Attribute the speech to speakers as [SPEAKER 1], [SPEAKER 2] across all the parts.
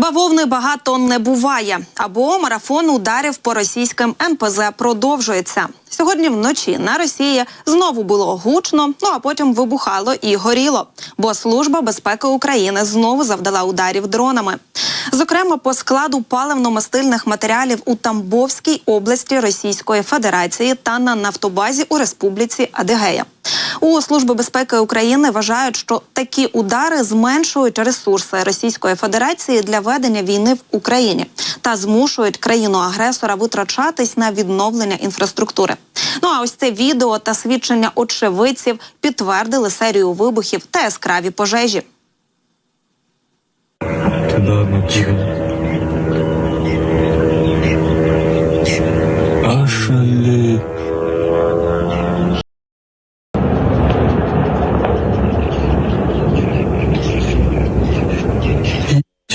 [SPEAKER 1] Бавовни багато не буває. Або марафон ударів по російським НПЗ продовжується. Сьогодні вночі на Росії знову було гучно, ну а потім вибухало і горіло. Бо служба безпеки України знову завдала ударів дронами. Зокрема, по складу паливно-мастильних матеріалів у Тамбовській області Російської Федерації та на нафтобазі у Республіці Адигея. У Служби безпеки України вважають, що такі удари зменшують ресурси Російської Федерації для ведення війни в Україні та змушують країну-агресора витрачатись на відновлення інфраструктури. Ну а ось це відео та свідчення очевидців підтвердили серію вибухів та яскраві пожежі.
[SPEAKER 2] Да,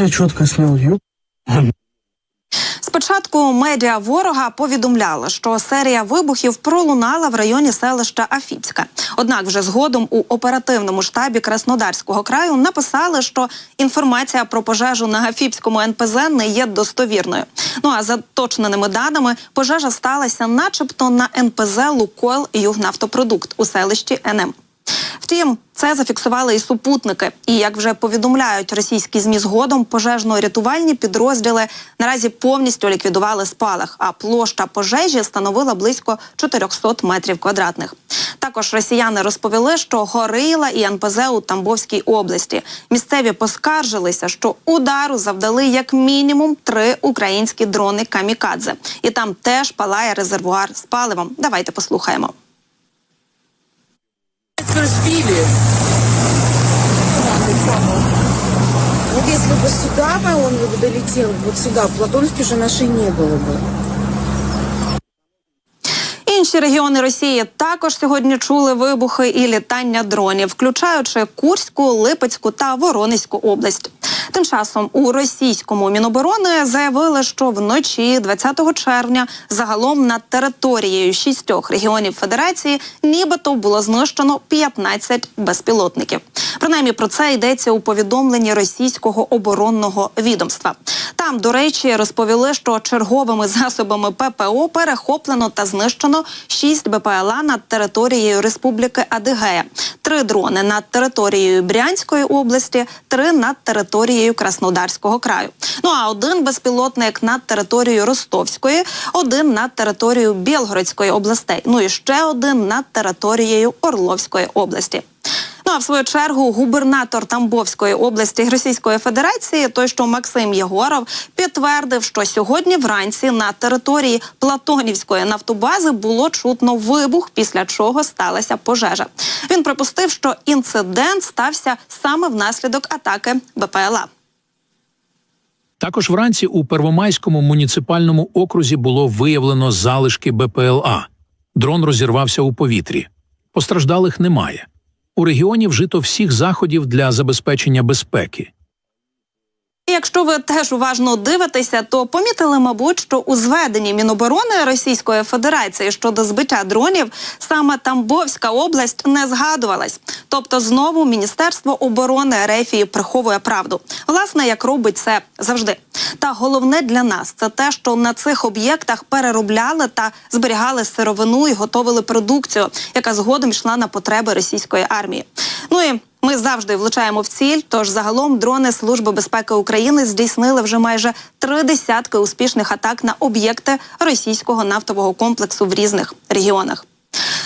[SPEAKER 2] тихо. Ошалеть.
[SPEAKER 3] Снял юб.
[SPEAKER 1] Спочатку медіа ворога повідомляли, що серія вибухів пролунала в районі селища Афіпська. Однак, вже згодом у оперативному штабі Краснодарського краю написали, що інформація про пожежу на Афіпському НПЗ не є достовірною. Ну а за точненими даними, пожежа сталася, начебто, на НПЗ Лукойл Югнафтопродукт у селищі НМ. Втім, це зафіксували і супутники. І як вже повідомляють російські змі згодом, пожежно-рятувальні підрозділи наразі повністю ліквідували спалах, а площа пожежі становила близько 400 метрів квадратних. Також росіяни розповіли, що горила і НПЗ у Тамбовській області. Місцеві поскаржилися, що удару завдали як мінімум три українські дрони камікадзе, і там теж палає резервуар з паливом. Давайте послухаємо
[SPEAKER 4] разбили. Вот если бы сюда бы он бы долетел, вот сюда, в Платонске же нашей не было бы.
[SPEAKER 1] Інші регіони Росії також сьогодні чули вибухи і літання дронів, включаючи Курську, Липецьку та Воронезьку область. Тим часом у російському міноборони заявили, що вночі, 20 червня, загалом над територією шістьох регіонів Федерації нібито було знищено 15 безпілотників. Принаймні про це йдеться у повідомленні російського оборонного відомства. Там, до речі, розповіли, що черговими засобами ППО перехоплено та знищено 6 БПЛА над територією Республіки Адигея, три дрони над територією Брянської області, три над територією Краснодарського краю. Ну а один безпілотник над територією Ростовської, один над територією Білгородської областей. Ну і ще один над територією Орловської області. А в свою чергу губернатор Тамбовської області Російської Федерації, той що Максим Єгоров, підтвердив, що сьогодні вранці на території Платонівської нафтобази було чутно вибух, після чого сталася пожежа. Він припустив, що інцидент стався саме внаслідок атаки БПЛА.
[SPEAKER 5] Також вранці у Первомайському муніципальному окрузі було виявлено залишки БПЛА. Дрон розірвався у повітрі. Постраждалих немає. У регіоні вжито всіх заходів для забезпечення безпеки.
[SPEAKER 1] Якщо ви теж уважно дивитеся, то помітили, мабуть, що у зведенні Міноборони Російської Федерації щодо збиття дронів саме Тамбовська область не згадувалась. Тобто, знову Міністерство оборони Ерефії приховує правду. Власне, як робить це завжди. Та головне для нас це те, що на цих об'єктах переробляли та зберігали сировину і готовили продукцію, яка згодом йшла на потреби російської армії. Ну і ми завжди влучаємо в ціль. Тож загалом дрони Служби безпеки України здійснили вже майже три десятки успішних атак на об'єкти російського нафтового комплексу в різних регіонах.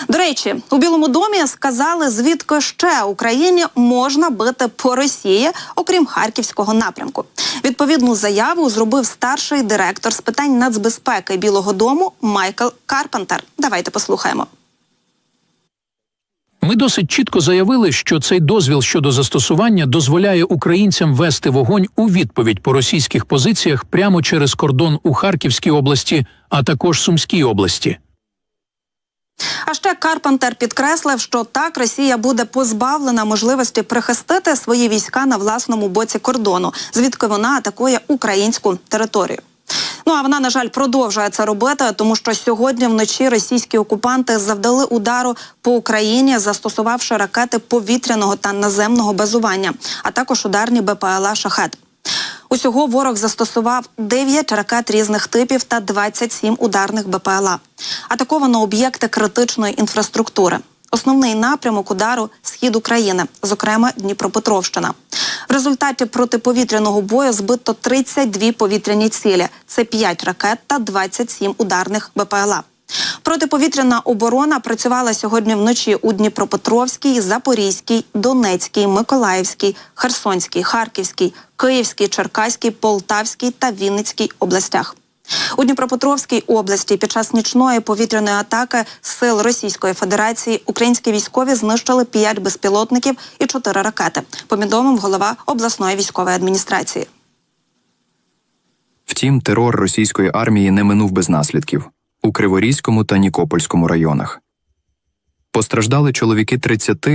[SPEAKER 1] До речі, у Білому домі сказали, звідки ще Україні можна бити по Росії, окрім харківського напрямку. Відповідну заяву зробив старший директор з питань нацбезпеки Білого Дому Майкл Карпентер. Давайте послухаємо.
[SPEAKER 5] Ми досить чітко заявили, що цей дозвіл щодо застосування дозволяє українцям вести вогонь у відповідь по російських позиціях прямо через кордон у Харківській області, а також Сумській області.
[SPEAKER 1] А ще Карпентер підкреслив, що так Росія буде позбавлена можливості прихистити свої війська на власному боці кордону, звідки вона атакує українську територію. Ну а вона, на жаль, продовжує це робити, тому що сьогодні вночі російські окупанти завдали удару по Україні, застосувавши ракети повітряного та наземного базування, а також ударні БПЛА «Шахет». Усього ворог застосував 9 ракет різних типів та 27 ударних БПЛА. Атаковано об'єкти критичної інфраструктури. Основний напрямок удару схід України, зокрема Дніпропетровщина. В результаті протиповітряного бою збито 32 повітряні цілі. Це 5 ракет та 27 ударних БПЛА. Протиповітряна оборона працювала сьогодні вночі у Дніпропетровській, Запорізькій, Донецькій, Миколаївській, Херсонській, Харківській, Київській, Черкаській, Полтавській та Вінницькій областях. У Дніпропетровській області під час нічної повітряної атаки сил Російської Федерації українські військові знищили 5 безпілотників і 4 ракети. Повідомив голова обласної військової адміністрації.
[SPEAKER 6] Втім, терор російської армії не минув без наслідків у Криворізькому та Нікопольському районах. Постраждали чоловіки 30,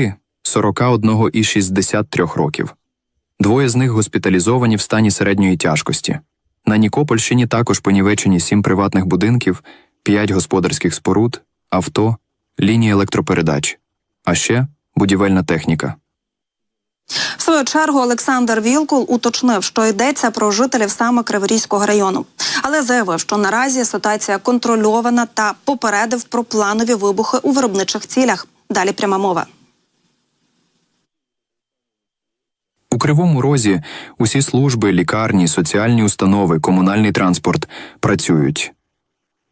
[SPEAKER 6] 41 і 63 років. Двоє з них госпіталізовані в стані середньої тяжкості. На Нікопольщині також понівечені сім приватних будинків, п'ять господарських споруд, авто, лінії електропередач, а ще будівельна техніка.
[SPEAKER 1] В свою чергу Олександр Вілкул уточнив, що йдеться про жителів саме Криворізького району, але заявив, що наразі ситуація контрольована та попередив про планові вибухи у виробничих цілях. Далі пряма мова.
[SPEAKER 6] У Кривому Розі усі служби, лікарні, соціальні установи, комунальний транспорт працюють.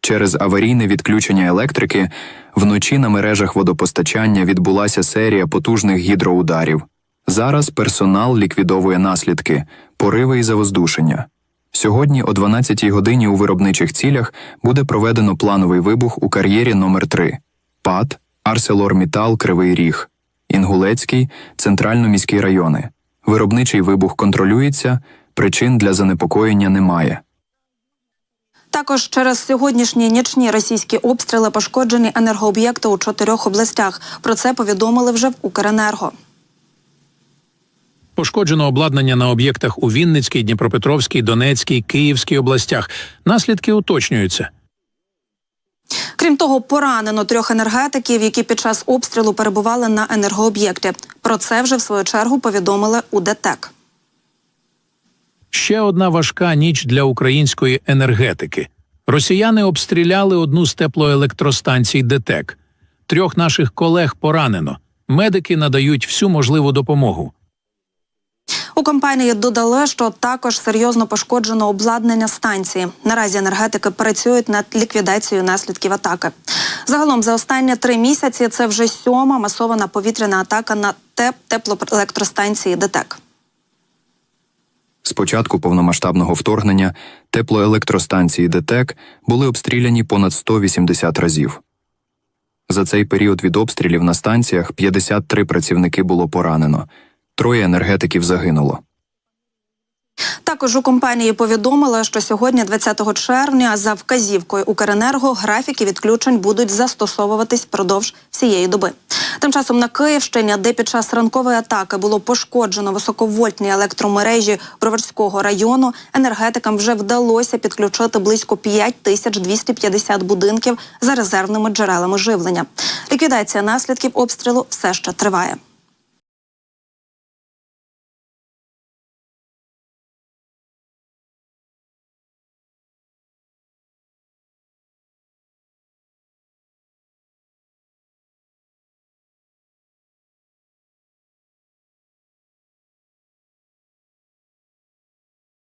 [SPEAKER 6] Через аварійне відключення електрики вночі на мережах водопостачання відбулася серія потужних гідроударів. Зараз персонал ліквідовує наслідки, пориви і завоздушення. Сьогодні о 12-й годині у виробничих цілях буде проведено плановий вибух у кар'єрі номер 3 ПАД, ArcelorMittal Кривий Ріг, Інгулецький, Центрально-міський райони. Виробничий вибух контролюється, причин для занепокоєння немає.
[SPEAKER 1] Також через сьогоднішні нічні російські обстріли пошкоджені енергооб'єкти у чотирьох областях. Про це повідомили вже в Укренерго.
[SPEAKER 5] Пошкоджено обладнання на об'єктах у Вінницькій, Дніпропетровській, Донецькій, Київській областях. Наслідки уточнюються.
[SPEAKER 1] Крім того, поранено трьох енергетиків, які під час обстрілу перебували на енергооб'єкті. Про це вже в свою чергу повідомили у ДТЕК.
[SPEAKER 5] Ще одна важка ніч для української енергетики. Росіяни обстріляли одну з теплоелектростанцій ДТЕК. Трьох наших колег поранено. Медики надають всю можливу допомогу.
[SPEAKER 1] У компанії додали, що також серйозно пошкоджено обладнання станції. Наразі енергетики працюють над ліквідацією наслідків атаки. Загалом за останні три місяці це вже сьома масована повітряна атака на ТЕП теплоелектростанції ДТЕК.
[SPEAKER 6] З початку повномасштабного вторгнення теплоелектростанції ДТЕК були обстріляні понад 180 разів. За цей період від обстрілів на станціях 53 працівники було поранено, троє енергетиків загинуло.
[SPEAKER 1] Також у компанії повідомили, що сьогодні, 20 червня, за вказівкою Укренерго графіки відключень будуть застосовуватись впродовж всієї доби. Тим часом на Київщині, де під час ранкової атаки було пошкоджено високовольтні електромережі Броварського району, енергетикам вже вдалося підключити близько 5250 будинків за резервними джерелами живлення. Ліквідація наслідків обстрілу все ще триває.